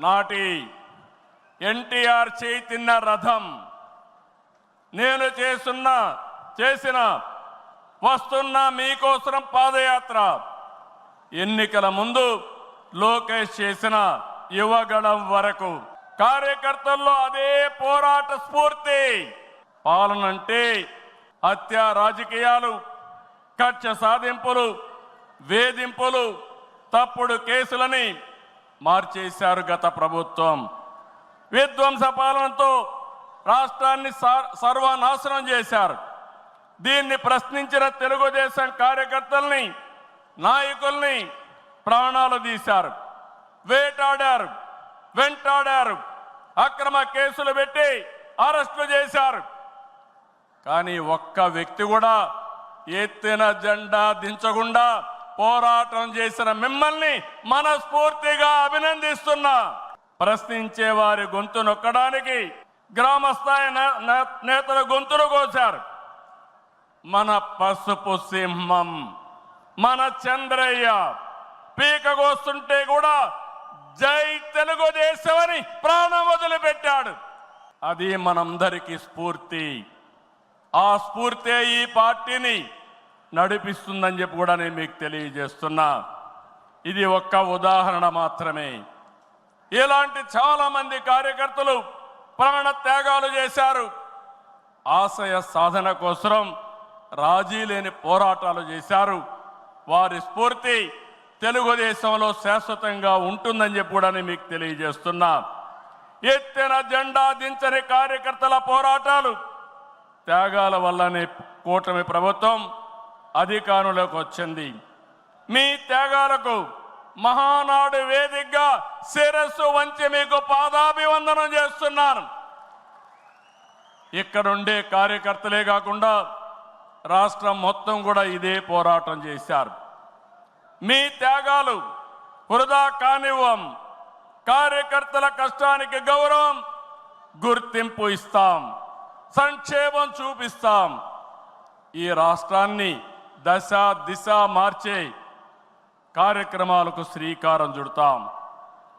నాటి ఎన్టీఆర్ చేయి తిన్న రథం. నేను చేస్తున్న చేసిన వస్తున్న మీకోసం పాదయాత్ర. ఎన్నికల ముందు లోకేష్ చేసిన యువగళం వరకు. కార్యకర్తల్లో అదే పోరాట స్ఫూర్తి. పాలన అంటే హత్య రాజకీయాలు కక్ష సాధింపులు వేధింపులు తప్పుడు కేసులని మార్చేశారు గత ప్రభుత్వం. విధ్వంస పాలనతో రాష్ట్రాన్ని సర్వనాశనం చేశారు. దీన్ని ప్రశ్నించిన తెలుగుదేశం కార్యకర్తల్ని నాయకుల్ని ప్రాణాలు తీశారు. వేటాడారు వెంటాడారు అక్రమ కేసులు పెట్టి అరెస్టులు చేశారు. కానీ ఒక్క వ్యక్తి కూడా ఎత్తిన జెండా దించకుండా పోరాటం చేసిన మిమ్మల్ని మనస్ఫూర్తిగా అభినందిస్తున్నా. ప్రశ్నించే వారి గొంతు నొక్కడానికి గ్రామస్థాయి నే- నేతల గొంతును కోశారు. మన పసుపు సింహం మన చంద్రయ్య పీకగోస్తుంటే కూడా జై తెలుగుదేశం అని ప్రాణం వదిలిపెట్టాడు. అది మనందరికీ స్ఫూర్తి. ఆ స్ఫూర్తే ఈ పార్టీని నడిపిస్తుందని చెప్పి కూడా నేను మీకు తెలియజేస్తున్నా. ఇది ఒక్క ఉదాహరణ మాత్రమే. ఇలాంటి చాలామంది కార్యకర్తలు ప్రాణ త్యాగాలు చేశారు. ఆశయ సాధన కోసం రాజీ లేని పోరాటాలు చేశారు. వారి స్ఫూర్తి తెలుగుదేశంలో శాశ్వతంగా ఉంటుందని చెప్పి కూడా నేను మీకు తెలియజేస్తున్నా. ఎత్తిన జెండా దించని కార్యకర్తల పోరాటాలు త్యాగాల వల్లనే కూటమి ప్రభుత్వం అధికారంలోకి వచ్చింది. మీ త్యాగాలకు మహానాడు వేదికగా శిరస్సు వంచి మీకు పాదాభివందనం చేస్తున్నాను. ఇక్కడుండే కార్యకర్తలే కాకుండా రాష్ట్రం మొత్తం కూడా ఇదే పోరాటం చేశారు. మీ త్యాగాలు వృధా కానివ్వం కార్యకర్తల కష్టానికి గౌరవం గుర్తింపు ఇస్తాం సంక్షేమం చూపిస్తాం. ఈ రాష్ట్రాన్ని దశ దిశ మార్చే కార్యక్రమాలకు శ్రీకారం చుడతాం.